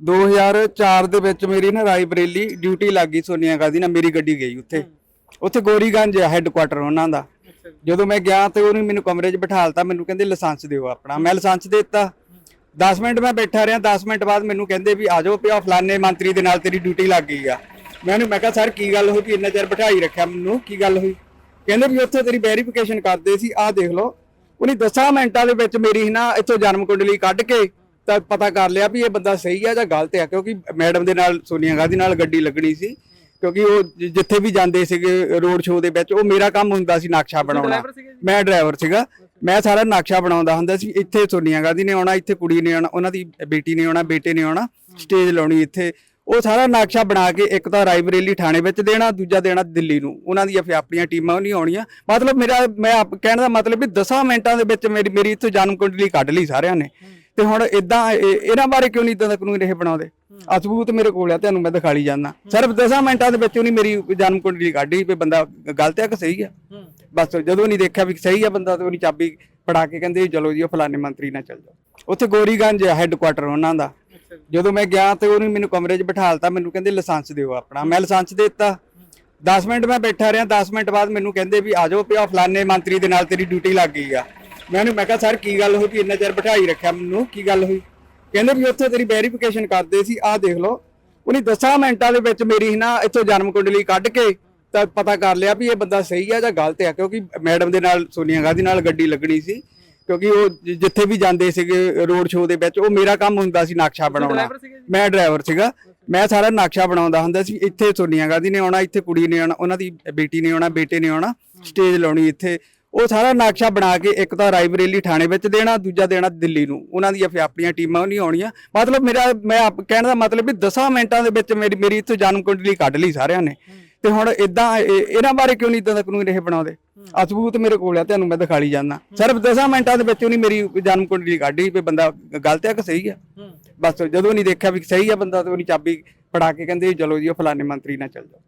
2004 ਦੇ ਵਿੱਚ ਮੇਰੀ ਨਾ ਰਾਇਬਰੇਲੀ ਡਿਊਟੀ ਲੱਗੀ ਸੋਨੀਆ ਗਾਂਧੀ ਨਾਲ ਮੇਰੀ ਗੱਡੀ ਗਈ ਉੱਥੇ। ਉੱਥੇ ਗੋਰੀਗੰਜ ਹੈੱਡਕੁਆਟਰ ਉਹਨਾਂ ਦਾ। ਜਦੋਂ ਮੈਂ ਗਿਆ ਤੇ ਉਹਨੇ ਮੈਨੂੰ ਕਮਰੇ 'ਚ ਬਿਠਾਲਤਾ ਮੈਨੂੰ ਕਹਿੰਦੇ ਲਾਇਸੈਂਸ ਦਿਓ ਆਪਣਾ। ਮੈਂ ਲਾਇਸੈਂਸ ਦੇ ਦਿੱਤਾ। 10 ਮਿੰਟ ਮੈਂ ਬੈਠਾ ਰਿਹਾ 10 ਮਿੰਟ ਬਾਅਦ ਮੈਨੂੰ ਕਹਿੰਦੇ ਵੀ ਆ ਜਾਓ ਪਿਆ ਫਲਾਣੇ ਮੰਤਰੀ ਦੇ ਨਾਲ ਤੇਰੀ ਡਿਊਟੀ ਲੱਗ ਗਈ ਆ। ਮੈਂ ਉਹਨੂੰ ਮੈਂ ਕਿਹਾ ਸਰ ਕੀ ਗੱਲ ਹੋਈ? ਵੀ ਇੰਨਾ ਚਿਰ ਬਿਠਾਈ ਰੱਖਿਆ ਮੈਨੂੰ? ਕੀ ਗੱਲ ਹੋਈ? ਕਹਿੰਦੇ ਵੀ ਉੱਥੇ ਤੇਰੀ ਵੈਰੀਫਿਕੇਸ਼ਨ ਕਰਦੇ ਸੀ ਆਹ ਦੇਖ ਲਓ। ਉਹਨੇ 10 ਮਿੰਟਾਂ ਦੇ ਵਿੱਚ ਮੇਰੀ ਨਾ ਇੱਥੋਂ ਜਨਮ ਕੁੰਡਲੀ ਕੱਢ ਕੇ ਤਾਂ ਪਤਾ ਕਰ ਲਿਆ ਵੀ ਇਹ ਬੰਦਾ ਸਹੀ ਆ ਜਾਂ ਗਲਤ ਆ ਕਿਉਂਕਿ ਮੈਡਮ ਦੇ ਨਾਲ ਸੋਨੀਆ ਗਾਂਧੀ ਨਾਲ ਗੱਡੀ ਲੱਗਣੀ ਸੀ ਕਿਉਂਕਿ ਉਹ ਜਿੱਥੇ ਵੀ ਜਾਂਦੇ ਸੀਗੇ ਰੋਡ ਸ਼ੋਅ ਦੇ ਵਿੱਚ ਉਹ ਮੇਰਾ ਕੰਮ ਹੁੰਦਾ ਸੀ ਨਕਸ਼ਾ ਬਣਾਉਣਾ। ਮੈਂ ਡਰਾਈਵਰ ਸੀਗਾ। ਮੈਂ ਸਾਰਾ ਨਕਸ਼ਾ ਬਣਾਉਂਦਾ ਹੁੰਦਾ ਸੀ। ਇੱਥੇ ਸੋਨੀਆ ਗਾਂਧੀ ਨੇ ਆਉਣਾ ਇੱਥੇ ਕੁੜੀ ਨੇ ਆਉਣਾ ਉਹਨਾਂ ਦੀ ਬੇਟੀ ਨੇ ਆਉਣਾ ਬੇਟੇ ਨੇ ਆਉਣਾ ਸਟੇਜ ਲਾਉਣੀ ਇੱਥੇ। ਉਹ ਸਾਰਾ ਨਕਸ਼ਾ ਬਣਾ ਕੇ ਇੱਕ ਤਾਂ ਰਾਇਬਰੇਲੀ ਥਾਣੇ ਵਿੱਚ ਦੇਣਾ ਦੂਜਾ ਦੇਣਾ ਦਿੱਲੀ ਨੂੰ। ਉਹਨਾਂ ਦੀਆਂ ਫਿਰ ਆਪਣੀਆਂ ਟੀਮਾਂ ਨਹੀਂ ਆਉਣੀਆਂ। ਮਤਲਬ ਮੇਰਾ ਮੈਂ ਕਹਿਣ ਦਾ ਮਤਲਬ ਵੀ 10 ਮਿੰਟਾਂ ਦੇ ਵਿੱਚ ਮੇਰੀ ਮੇਰੀ ਇੱਥੋਂ ਜਨਮ ਕੁੰਡਲੀ ਕੱਢ ਲਈ ਸਾਰਿਆਂ ਨੇ। ਤੇ ਹੁਣ ਇਦਾਂ ਇਹਨਾਂ ਬਾਰੇ ਕਿਉਂ ਨਹੀਂ ਇਦਾਂ ਦਾ ਕਾਨੂੰਨ ਇਹ ਬਣਾਉਂਦੇ? ਆ ਸਬੂਤ ਮੇਰੇ ਕੋਲ ਆ ਤੁਹਾਨੂੰ ਮੈਂ ਦਿਖਾਲੀ ਜਾਂਦਾ। ਸਿਰਫ 10 ਮਿੰਟਾਂ ਦੇ ਵਿੱਚ ਉਹਨੇ ਮੇਰੀ ਜਨਮ ਕੁੰਡਲੀ ਕੱਢੀ ਵੀ ਬੰਦਾ ਗਲਤ ਆ ਕਿ ਸਹੀ ਆ। ਬਸ ਜਦੋਂ ਨਹੀਂ ਦੇਖਿਆ ਵੀ ਸਹੀ ਆ ਬੰਦਾ ਤੇ ਉਹਨੇ ਚਾਬੀ ਫੜਾ ਕੇ ਕਹਿੰਦੇ ਚਲੋ ਜੀ ਉਹ ਫਲਾਣੇ ਮੰਤਰੀ ਨਾਲ ਚੱਲ ਜਾਓ। ਉੱਥੇ ਗੋਰੀਗੰਜ ਹੈੱਡਕੁਆਟਰ ਉਹਨਾਂ ਦਾ। ਜਦੋਂ ਮੈਂ ਗਿਆ ਤੇ ਉਹਨੇ ਮੈਨੂੰ ਕਮਰੇ 'ਚ ਬਿਠਾਲਤਾ ਮੈਨੂੰ ਕਹਿੰਦੇ ਲਾਇਸੈਂਸ ਦਿਓ ਆਪਣਾ। ਮੈਂ ਲਾਇਸੈਂਸ ਦੇ ਦਿੱਤਾ। 10 ਮਿੰਟ ਮੈਂ ਬੈਠਾ ਰਿਹਾ 10 ਮਿੰਟ ਬਾਅਦ ਮੈਨੂੰ ਕਹਿੰਦੇ ਵੀ ਆ ਜਾਓ ਪਿਆ ਫਲਾਣੇ ਮੰਤਰੀ ਦੇ ਨਾਲ ਤੇਰੀ ਡਿਊਟੀ ਲੱਗ ਗਈ ਆ। ਮੈਂ ਉਹਨੂੰ ਮੈਂ ਕਿਹਾ ਸਰ ਕੀ ਗੱਲ ਹੋਈ? ਵੀ ਇੰਨਾ ਚਿਰ ਬਿਠਾਈ ਰੱਖਿਆ ਮੈਨੂੰ? ਕੀ ਗੱਲ ਹੋਈ? ਕਹਿੰਦੇ ਵੀ ਉੱਥੇ ਤੇਰੀ ਵੈਰੀਫਿਕੇਸ਼ਨ ਕਰਦੇ ਸੀ। ਆਹ ਦੇਖ ਲਓ। ਉਹਨੇ 10 ਮਿੰਟਾਂ ਦੇ ਵਿੱਚ ਮੇਰੀ ਨਾ ਇੱਥੋਂ ਜਨਮ ਕੁੰਡਲੀ ਕੱਢ ਕੇ ਤਾਂ ਪਤਾ ਕਰ ਲਿਆ ਵੀ ਇਹ ਬੰਦਾ ਸਹੀ ਆ ਜਾਂ ਗਲਤ ਆ ਕਿਉਂਕਿ ਮੈਡਮ ਦੇ ਨਾਲ ਸੋਨੀਆ ਗਾਂਧੀ ਨਾਲ ਗੱਡੀ ਲੱਗਣੀ ਸੀ। ਕਿਉਂਕਿ ਉਹ ਜਿੱਥੇ ਵੀ ਜਾਂਦੇ ਸੀਗੇ ਰੋਡ ਸ਼ੋਅ ਦੇ ਵਿੱਚ ਉਹ ਮੇਰਾ ਕੰਮ ਹੁੰਦਾ ਸੀ ਨਕਸ਼ਾ ਬਣਾਉਣਾ। ਮੈਂ ਡਰਾਈਵਰ ਸੀਗਾ। ਮੈਂ ਸਾਰਾ ਨਕਸ਼ਾ ਬਣਾਉਂਦਾ ਹੁੰਦਾ ਸੀ। ਇੱਥੇ ਸੋਨੀਆ ਗਾਂਧੀ ਨੇ ਆਉਣਾ ਇੱਥੇ ਕੁੜੀ ਨੇ ਆਉਣਾ ਉਹਨਾਂ ਦੀ ਬੇਟੀ ਨੇ ਆਉਣਾ ਬੇਟੇ ਨੇ ਆਉਣਾ ਸਟੇਜ ਲਾਉਣੀ ਇੱਥੇ। ਉਹ ਸਾਰਾ ਨਕਸ਼ਾ ਬਣਾ ਕੇ ਇੱਕ ਤਾਂ ਰਾਇਬਰੇਲੀ ਥਾਣੇ ਵਿੱਚ ਦੇਣਾ ਦੂਜਾ ਦੇਣਾ ਦਿੱਲੀ ਨੂੰ। ਉਹਨਾਂ ਦੀਆਂ ਫਿਰ ਆਪਣੀਆਂ ਟੀਮਾਂ ਉਹ ਨਹੀਂ ਆਉਣੀਆਂ। ਮਤਲਬ ਮੇਰਾ ਮੈਂ ਕਹਿਣ ਦਾ ਮਤਲਬ ਵੀ 10 ਮਿੰਟਾਂ ਦੇ ਵਿੱਚ ਮੇਰੀ ਮੇਰੀ ਇੱਥੋਂ ਜਨਮ ਕੁੰਡਲੀ ਕੱਢ ਲਈ ਸਾਰਿਆਂ ਨੇ। ਤੇ ਹੁਣ ਇਦਾਂ ਇਹਨਾਂ ਬਾਰੇ ਕਿਉਂ ਨਹੀਂ ਇਦਾਂ ਦਾ ਕਾਨੂੰਨ ਇਹ ਬਣਾਉਂਦੇ? ਆ ਸਬੂਤ ਮੇਰੇ ਕੋਲ ਆ ਤੁਹਾਨੂੰ ਮੈਂ ਦਿਖਾਲੀ ਜਾਂਦਾ। ਸਿਰਫ 10 ਮਿੰਟਾਂ ਦੇ ਵਿੱਚ ਉਹਨੇ ਮੇਰੀ ਜਨਮ ਕੁੰਡਲੀ ਕੱਢੀ ਵੀ ਬੰਦਾ ਗਲਤ ਆ ਕਿ ਸਹੀ ਆ? ਬਸ ਜਦੋਂ ਨਹੀਂ ਦੇਖਿਆ ਵੀ ਸਹੀ ਆ ਬੰਦਾ ਤੇ ਉਹਨੇ ਚਾਬੀ ਫੜਾ ਕੇ ਕਹਿੰਦੇ ਚਲੋ ਜੀ ਉਹ ਫਲਾਣੇ ਮੰਤਰੀ ਨਾਲ ਚੱਲ ਜਾਓ।